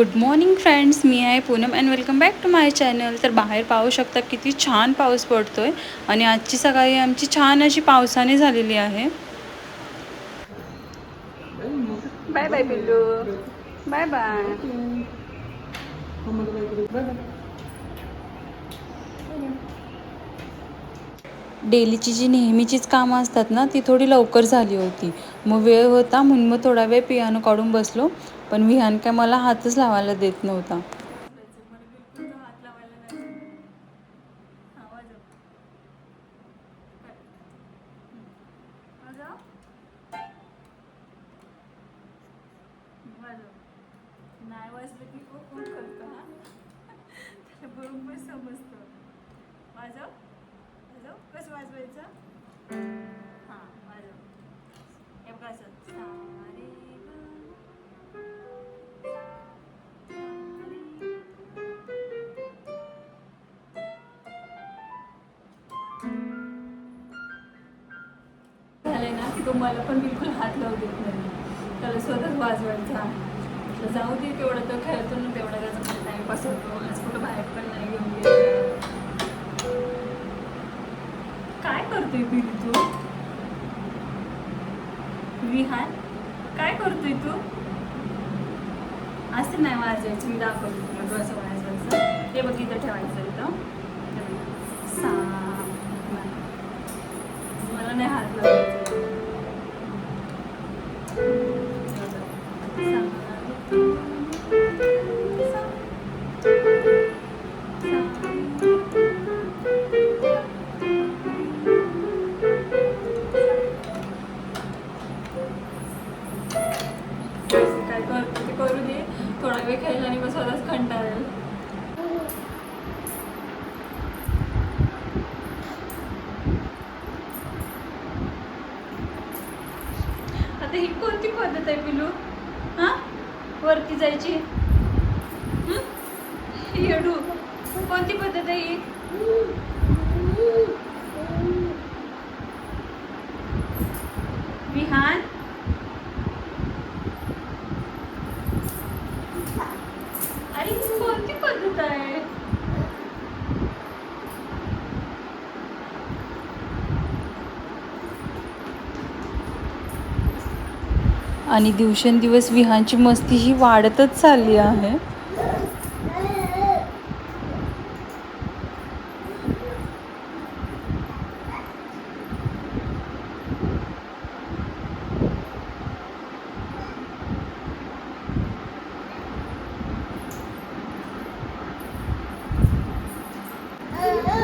Good morning friends मी आहे Poonam and welcome back to my channel तर बाहेर पाहू शकता किती छान पाऊस पडतो आहे आणि आजची सकाळी आमची छान अशी पावसाने झालेली आहे. बाय बाय पिल्लू. बाय बाय डेलीची जी नेहमीचीच कामं असतात ना ती थोडी लवकर झाली होती. मग वेळ होता म्हणून मग थोडा वेळ पियानो काढून बसलो. पण विहान काय मला हातच लावायला देत नव्हता. नाही वाजलं की खूप फोन करतो हा त्याला बरोबर समजतं वाजव. वाजव कसं वाजवायचं हां वाजव हे बघा असं तुम्हाला पण बिलकुल हात लावू देत नाही. त्याला स्वतःच वाजवायचा म्हटलं जाऊ दे तेवढं तर खेळतो ना तेवढा त्याचा टाइमपास होतो आज कुठं बाहेर पण नाही घेऊन काय करतोय बिली तू? विहान काय करतोय तू? असं नाही वाजायचं मी दाखवतो तुला असं वाजवायचं. ते बघ इथं ठेवायचं इथं. सा आता ही कोणती पद्धत आहे पिलू? हा? वरती जायची? येडू. कोणती पद्धत आहे ही? विहान अरे ही कोणती पद्धत आहे आणि दिवसेंदिवस विहांची मस्ती ही वाढतच चालली आहे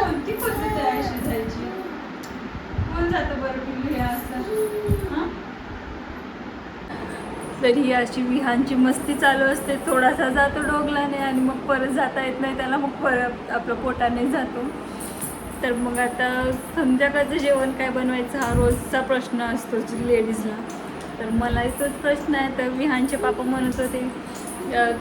कोणती पद्धत आहे अशी जायची कोण जातं बरं पिल्लू हे असं हां तर ही अशी विहानची मस्ती चालू असते. थोडासा जातो डोगलाने आणि मग परत जाता येत नाही त्याला मग परत आपलं पोटाने जातो. तर मग आता संध्याकाळचं जेवण काय बनवायचं हा रोजचा प्रश्न असतो लेडीजला. तर मलाही तोच प्रश्न आहे तर विहानचे पापा म्हणत होते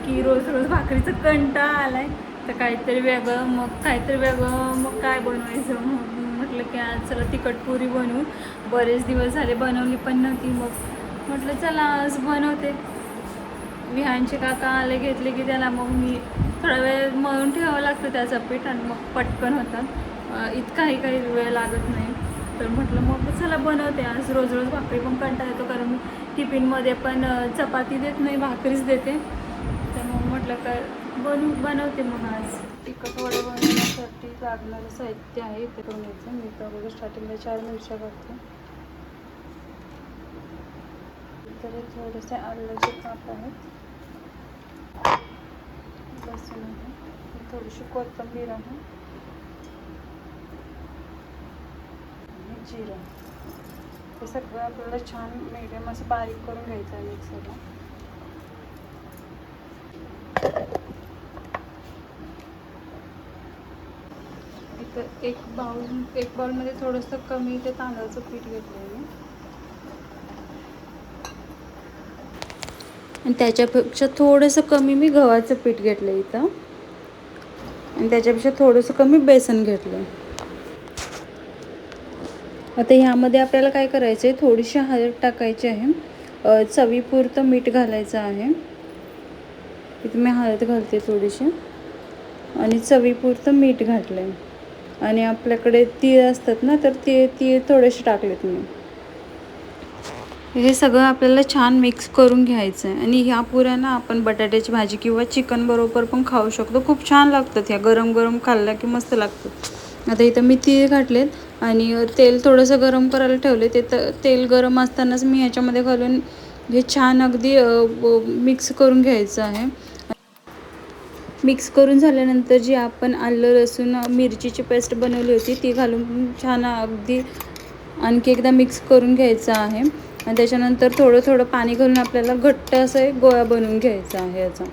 की रोज रोज भाकरीचं कंटाळा आलाय तर काहीतरी वेगळं मग काहीतरी वेगळं मग काय बनवायचं? मग म्हटलं की आज चला तिखट पुरी बनवू. बरेच दिवस झाले बनवली पण नव्हती मग म्हटलं चला आज बनवते. विहानचे काका आले घेतले की त्याला मग मी थोडा वेळ मळून ठेवावं लागतं त्याचं पीठ आणि मग पटकन होतं. इतकाही काही वेळ लागत नाही. तर म्हटलं मग चला बनवते आज. रोज रोज भाकरी पण कंटाळा येतो कारण मी टिफिनमध्ये पण चपाती देत नाही भाकरीच देते. तर मग म्हटलं काय बनू बनवते मग आज. तिखट वडे बनवण्यासाठी लागणारं साहित्य आहे ते करून घ्यायचं मी तर अगोदर स्टार्टिंगला चार मिरच्या करते तर थोडेसे आल्याचे काप आहेत. लसूण आहे. थोडीशी कोथिंबीर आहे. आणि जिरं. हे सगळं आपल्याला छान मिडियम असं बारीक करून घ्यायचं आहे मिक्सरला इथं एक बाउल एक बाउलमध्ये थोडंसं कमी ते तांदळाचं पीठ घेतलं आहे मी आणि त्याच्यापेक्षा थोडंसं कमी मी गव्हाचं पीठ घेतलं इथं. आणि त्याच्यापेक्षा थोडंसं कमी बेसन घेतलं. आता ह्यामध्ये आपल्याला काय करायचं आहे थोडीशी हळद टाकायची आहे. चवीपुरतं मीठ घालायचं आहे. इथं मी हळद घालते थोडीशी. आणि चवीपुरतं मीठ घातलं आहे आणि आपल्याकडे तीळ असतात ना तर ते तीळ थोडेसे टाकलेत मी. हे सगळं आपल्याला छान मिक्स करून घ्यायचं आहे आणि ह्या पुऱ्यांना आपण बटाट्याची भाजी किंवा चिकन बरोबर पण खाऊ शकतो. खूप छान लागतात ह्या. गरम गरम खाल्ल्या की मस्त लागतात. आता इथं मी तीळ घातलेत आणि तेल थोडंसं गरम करायला ठेवले ते तेल गरम असतानाच मी ह्याच्यामध्ये घालून हे छान अगदी मिक्स करून घ्यायचं आहे. मिक्स करून झाल्यानंतर जी आपण आलं लसूण मिरचीची पेस्ट बनवली होती ती घालून छान अगदी आणखी एकदा मिक्स करून घ्यायचं आहे. आणि त्याच्यानंतर थोडं थोडं पाणी घालून आपल्याला घट्ट असं एक गोळा बनवून घ्यायचा आहे याचा.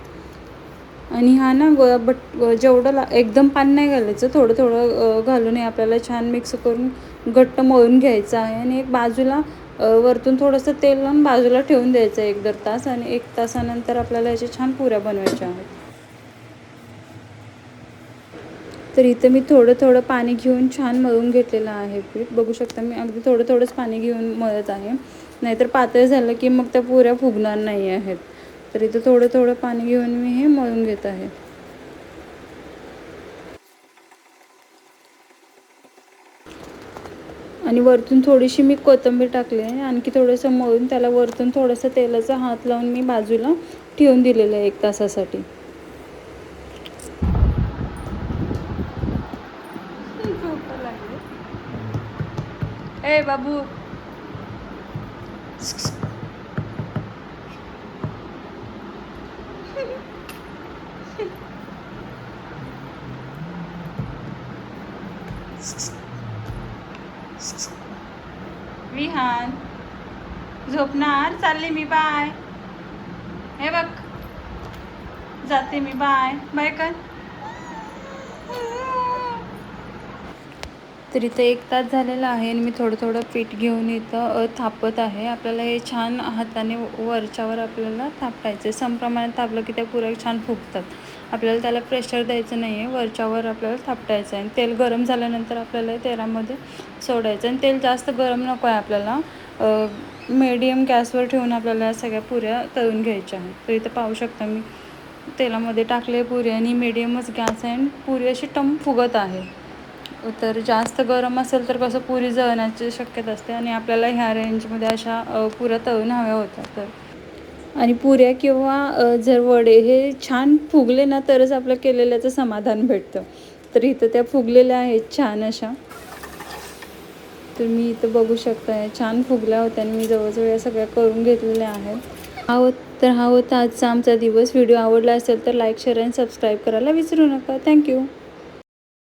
आणि हा ना गोळा बट जेवढं ला एकदम पाणी नाही घालायचं थोडं थोडं घालून हे आपल्याला छान मिक्स करून घट्ट मळून घ्यायचं आहे. आणि एक बाजूला वरतून थोडंसं तेल लावून बाजूला ठेवून द्यायचं एक दर तास आणि एक तासानंतर आपल्याला याच्या छान पुऱ्या बनवायच्या आहेत. तर इथं मी थोडं थोडं पाणी घेऊन छान मळून घेतलेलं आहे पीठ. बघू शकता मी अगदी थोडं थोडंच पाणी घेऊन मळत आहे. नाहीतर पातळ झालं की मग त्या पुऱ्या फुगणार नाही आहेत. तर इथं थोडं थोडं पाणी घेऊन मी हे मळून घेत आहे. आणि वरतून थोडीशी मी कोथिंबीर टाकली आहे. आणखी थोडंसं मळून त्याला वरतून थोडंसं तेलाचा हात लावून मी बाजूला ठेवून दिलेलं आहे एक तासासाठी. ए बाबू. विहान झोपणार? चालले मी बाय. हे बघ. जाते मी बाय. बाय कर. तर इथं एक तास झालेला आहे आणि मी थोडं थोडं पीठ घेऊन इथं थापत आहे. आपल्याला हे छान हाताने वरच्यावर आपल्याला थापटायचं समप्रमाणात थापलं की त्या पुऱ्या छान फुगतात. आपल्याला त्याला प्रेशर द्यायचं नाही आहे वरच्यावर आपल्याला थापटायचं आहे आणि तेल गरम झाल्यानंतर आपल्याला तेलामध्ये सोडायचं आणि तेल जास्त गरम नको आहे आपल्याला. मीडियम गॅसवर ठेवून आपल्याला या सगळ्या पुऱ्या तळून घ्यायच्या आहेत. तर इथं पाहू शकता मी. तेलामध्ये टाकले पुरी आणि मीडियमच गॅस आहे. आणि पुरी अशी टम फुगत आहे. तर जास्त गरम असेल तर कसं पुरी जळण्याची शक्यता असते आणि आपल्याला ह्या रेंजमध्ये अशा पुऱ्या तळून हव्या होत्या तर. आणि पुऱ्या किंवा जर वडे हे छान फुगले ना तरच आपलं केलेल्याचं समाधान भेटतं. तर इथं त्या फुगलेल्या आहेत छान अशा. तर मी इथं बघू शकता छान फुगल्या होत्या आणि मी जवळजवळ या सगळ्या करून घेतलेल्या आहेत. हा होत तर हा होता आजचा आमचा दिवस. व्हिडिओ आवडला असेल तर लाईक शेअर आणि सबस्क्राईब करायला विसरू नका. थँक्यू